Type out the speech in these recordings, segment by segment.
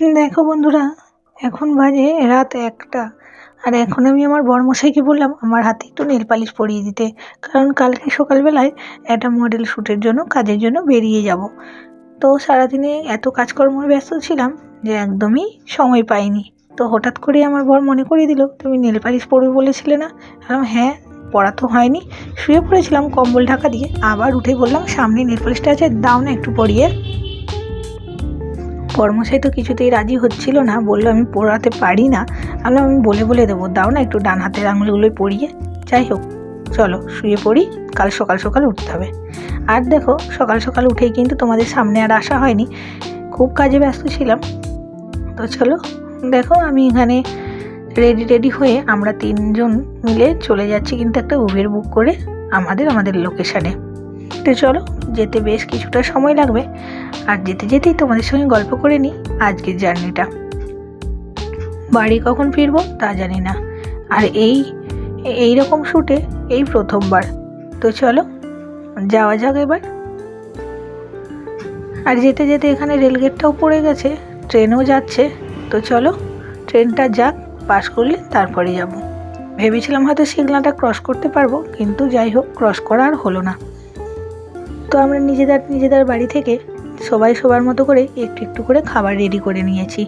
দেখো বন্ধুরা, এখন বাজে রাত একটা। আর এখন আমি আমার বরমশাইকে বললাম, আমার হাতে একটু নেল পালিশ পরিয়ে দিতে। কারণ কালকে সকালবেলায় একটা মডেল শ্যুটের জন্য, কাজের জন্য বেরিয়ে যাব। তো সারাদিনে এত কাজকর্মে ব্যস্ত ছিলাম যে একদমই সময় পাইনি। তো হঠাৎ করে আমার বর মনে করিয়ে দিল, তুমি নেল পালিশ পরবে বলেছিলে না? বললাম হ্যাঁ পড়া তো হয়নি। শুয়ে পড়েছিলাম কম্বল ঢাকা দিয়ে, আবার উঠে বললাম, সামনে নেল পালিশটা আছে, দাও না একটু পরিয়ে। কর্মশাই তো কিছুতেই রাজি হচ্ছিল না। বলল, আমি পড়াতে পারি না। আমি আমি বলে বলে দেবো। দাও না একটু ডান হাতের আঙুলগুলোই পড়িয়ে যাই হোক, চলো শুয়ে পড়ি। কাল সকাল সকাল উঠতে হবে। আর দেখো, সকাল সকাল উঠেই কিন্তু তোমাদের সামনে আর আসা হয়নি। খুব কাজে ব্যস্ত ছিলাম। তো চলো, দেখো আমি এখানে রেডি রেডি হয়ে আমরা তিনজন মিলে চলে যাচ্ছি কিন্তু একটা উবের বুক করে আমাদের আমাদের লোকেশানে তো চলো, যেতে বেশ কিছুটা সময় লাগবে। আর যেতে যেতেই তোমাদের সঙ্গে গল্প করে নিই আজকের জার্নিটা। বাড়ি কখন ফিরবো তা জানি না। আর এই এই রকম শ্যুটে এই প্রথমবার। তো চলো, যাওয়া যাক এবার। আর যেতে যেতে এখানে রেলগেটটাও পড়ে গেছে, ট্রেনও যাচ্ছে। তো চলো, ট্রেনটা যাক, পাস করলে তারপরে যাব। ভেবেছিলাম হয়তো সিগনালটা ক্রস করতে পারব, কিন্তু যাই হোক, ক্রস করা আর হলো না। তো আমরা নিজেদের নিজেদের বাড়ি থেকে সবাই সবার মতো করে একটু একটু করে খাবার রেডি করে নিয়েছি।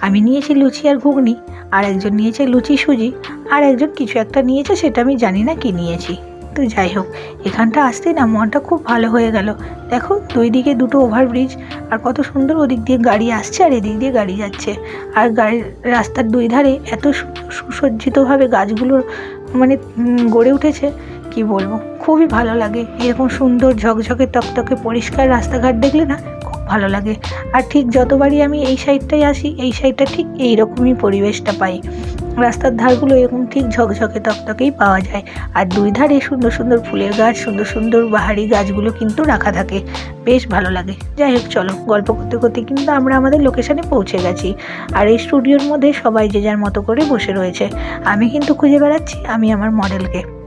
আমি নিয়েছি লুচি আর ঘুগনি, আর একজন নিয়েছে লুচি সুজি, আর একজন কিছু একটা নিয়েছে সেটা আমি জানি না কি নিয়েছি। তো যাই হোক, এখানটা আসতেই না, মনটা খুব ভালো হয়ে গেল। দেখো, দুই দিকে দুটো ওভারব্রিজ আর কত সুন্দর ওদিক দিয়ে গাড়ি আসছে আর এদিক দিয়ে গাড়ি যাচ্ছে। আর গাড়ির রাস্তার দুই ধারে এত সুসজ্জিতভাবে গাছগুলো মানে গড়ে উঠেছে কি বলব? খুবই ভালো লাগে। এরকম সুন্দর ঝকঝকে তকতকে পরিষ্কার রাস্তাঘাট দেখলে না খুব ভালো লাগে। আর ঠিক যতবারই আমি এই সাইডটাই আসি, এই সাইডটা ঠিক এই রকমই পরিবেশটা পাই। রাস্তার ধারগুলো এরকম ঠিক ঝকঝকে তকতকেই পাওয়া যায়। আর দুই ধারে সুন্দর সুন্দর ফুলের গাছ, সুন্দর সুন্দর বাহারি গাছগুলো কিন্তু রাখা থাকে। বেশ ভালো লাগে। যাই হোক, চলো গল্প করতে করতে কিন্তু আমরা আমাদের লোকেশানে পৌঁছে গেছি। আর এই স্টুডিওর মধ্যে সবাই যে যার মতো করে বসে রয়েছে। আমি কিন্তু খুঁজে বেড়াচ্ছি, আমি আমার মডেলকে।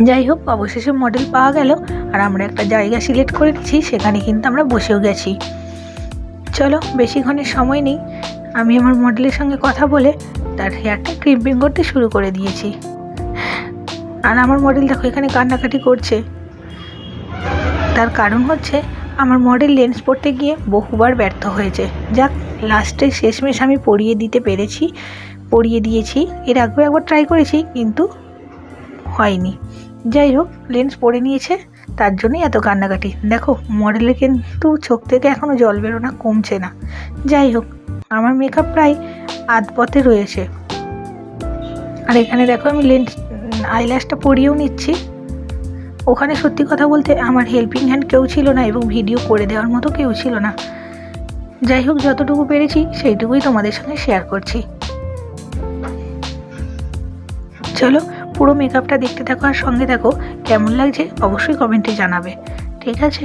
যাই হোক, অবশেষে মডেল পাওয়া গেল আর আমরা একটা জায়গা সিলেক্ট করে সেখানে কিন্তু আমরা বসেও গেছি। চলো বেশিক্ষণের সময় নেই। আমি আমার মডেলের সঙ্গে কথা বলে তার হেয়ারটা ক্রিম্পিং করতে শুরু করে দিয়েছি। আর আমার মডেল দেখো, এখানে কান্নাকাটি করছে। তার কারণ হচ্ছে, আমার মডেল লেন্স পরতে গিয়ে বহুবার ব্যর্থ হয়েছে। যাক লাস্টে শেষমেশ আমি পরিয়ে দিতে পেরেছি, পরিয়ে দিয়েছি। এর আগেও একবার ট্রাই করেছি, কিন্তু হয়নি। যাই হোক লেন্স পরে নিয়েছে, তার জন্যই এত কান্নাকাটি। দেখো মডেলে কিন্তু চোখ থেকে এখনও জল বেরোনা, কমছে না। যাই হোক আমার মেকআপ প্রায় আধ পথে রয়েছে। আর এখানে দেখো, আমি লেন্স আইল্যাশটা পরিয়েও নিচ্ছি। ওখানে সত্যি কথা বলতে আমার হেল্পিং হ্যান্ড কেউ ছিল না এবং ভিডিও করে দেওয়ার মতো কেউ ছিল না। যাই হোক যতটুকু পেরেছি, সেইটুকুই তোমাদের সঙ্গে শেয়ার করছি। চলো পুরো মেকআপটা দেখতে থাকো আর সঙ্গে থাকো, কেমন লাগছে অবশ্যই কমেন্টে জানাবে। ঠিক আছে?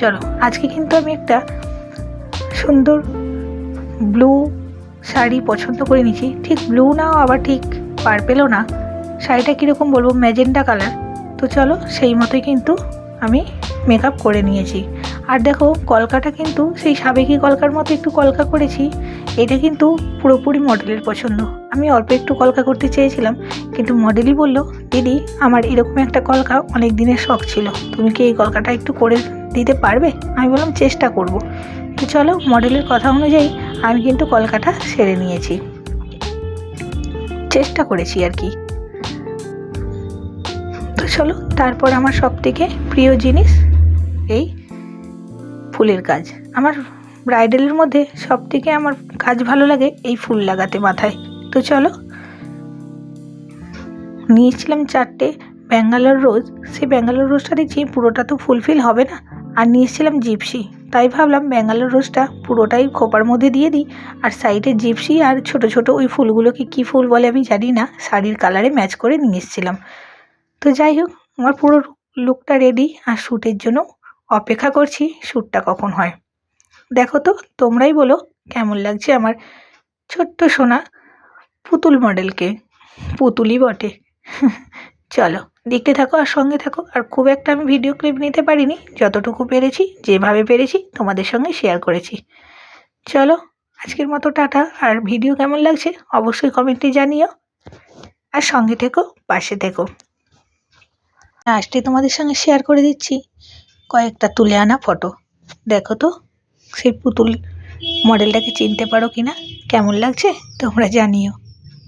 চলো, আজকে কিন্তু আমি একটা সুন্দর ব্লু শাড়ি পছন্দ করে নিয়েছি। ঠিক ব্লু না আবার ঠিক পার্পেলও না। শাড়িটা কীরকম বলব? ম্যাজেন্ডা কালার তো চলো, সেই মতোই কিন্তু আমি মেকআপ করে নিয়েছি। আর দেখো, কলকাটা কিন্তু সেই সাবেকি কলকার মতো একটু কলকা করেছি। এটা কিন্তু পুরোপুরি মডেলের পছন্দ। আমি অল্প একটু কলকা করতে চেয়েছিলাম, কিন্তু মডেলই বলল, দিদি, আমার এরকম একটা কলকা অনেক দিনের শখ ছিল। তুমি কি এই কলকাটা একটু করে দিতে পারবে? আমি বললাম, চেষ্টা করব। তো চলো, মডেলের কথা অনুযায়ী আমি কিন্তু কলকাটা সেরে নিয়েছি। চেষ্টা করেছি আর কি। তো চলো, তারপর আমার সব থেকে প্রিয় জিনিস এই ফুলের কাজ আমার ব্রাইডালের মধ্যে সব থেকে আমার কাজ ভালো লাগে এই ফুল লাগাতে মাথায়। তো চলো, নিয়েছিলাম চারটে ব্যাঙ্গালোর রোজ সেই ব্যাঙ্গালোর রোজটা দেখছি পুরোটা তো ফুলফিল হবে না। আর নিয়েছিলাম জিপসি তাই ভাবলাম ব্যাঙ্গালোর রোজটা পুরোটাই খোপার মধ্যে দিয়ে দিই। আর সাইডে জিপসি আর ছোট ছোট ওই ফুলগুলোকে কী ফুল বলে আমি জানি না। শাড়ির কালারে ম্যাচ করে নিয়ে এসেছিলাম। তো যাই হোক, আমার পুরো লুকটা রেডি আর শ্যুটের জন্য অপেক্ষা করছি শ্যুটটা কখন হয়। দেখো তো, তোমরাই বলো কেমন লাগছে আমার ছোট্ট সোনা পুতুল মডেলকে। পুতুলই বটে। চলো, দেখতে থাকো আর সঙ্গে থাকো। আর খুব একটা আমি ভিডিও ক্লিপ নিতে পারিনি। যতটুকু পেরেছি, যেভাবে পেরেছি, তোমাদের সঙ্গে শেয়ার করেছি। চলো, আজকের মতো টাটা। আর ভিডিও কেমন লাগছে, অবশ্যই কমেন্টে জানিও। আর সঙ্গে থেকো, পাশে থেকো। লাস্টে তোমাদের সঙ্গে শেয়ার করে দিচ্ছি। কয়েকটা তুলে আনা ফটো দেখো তো, সেই পুতুল মডেলটাকে চিনতে পারো কি না কেমন লাগছে তোমরা জানিও।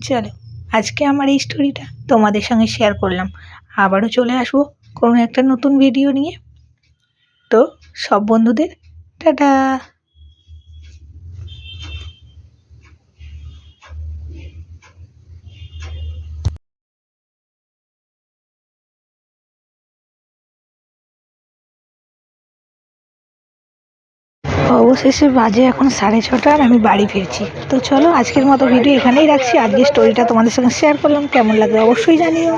চলো, আজকে আমার এই স্টোরিটা তোমাদের সঙ্গে শেয়ার করলাম। আবারও চলে আসব কোনো একটা নতুন ভিডিও নিয়ে। তো, সব বন্ধুদের, টাটা! অবশেষে বাজে এখন সাড়ে ছটা আর আমি বাড়ি ফিরছি। তো চলো, আজকের মতো ভিডিও এখানেই রাখছি। আজকে স্টোরিটা তোমাদের সঙ্গে শেয়ার করলাম। কেমন লাগবে অবশ্যই জানিও।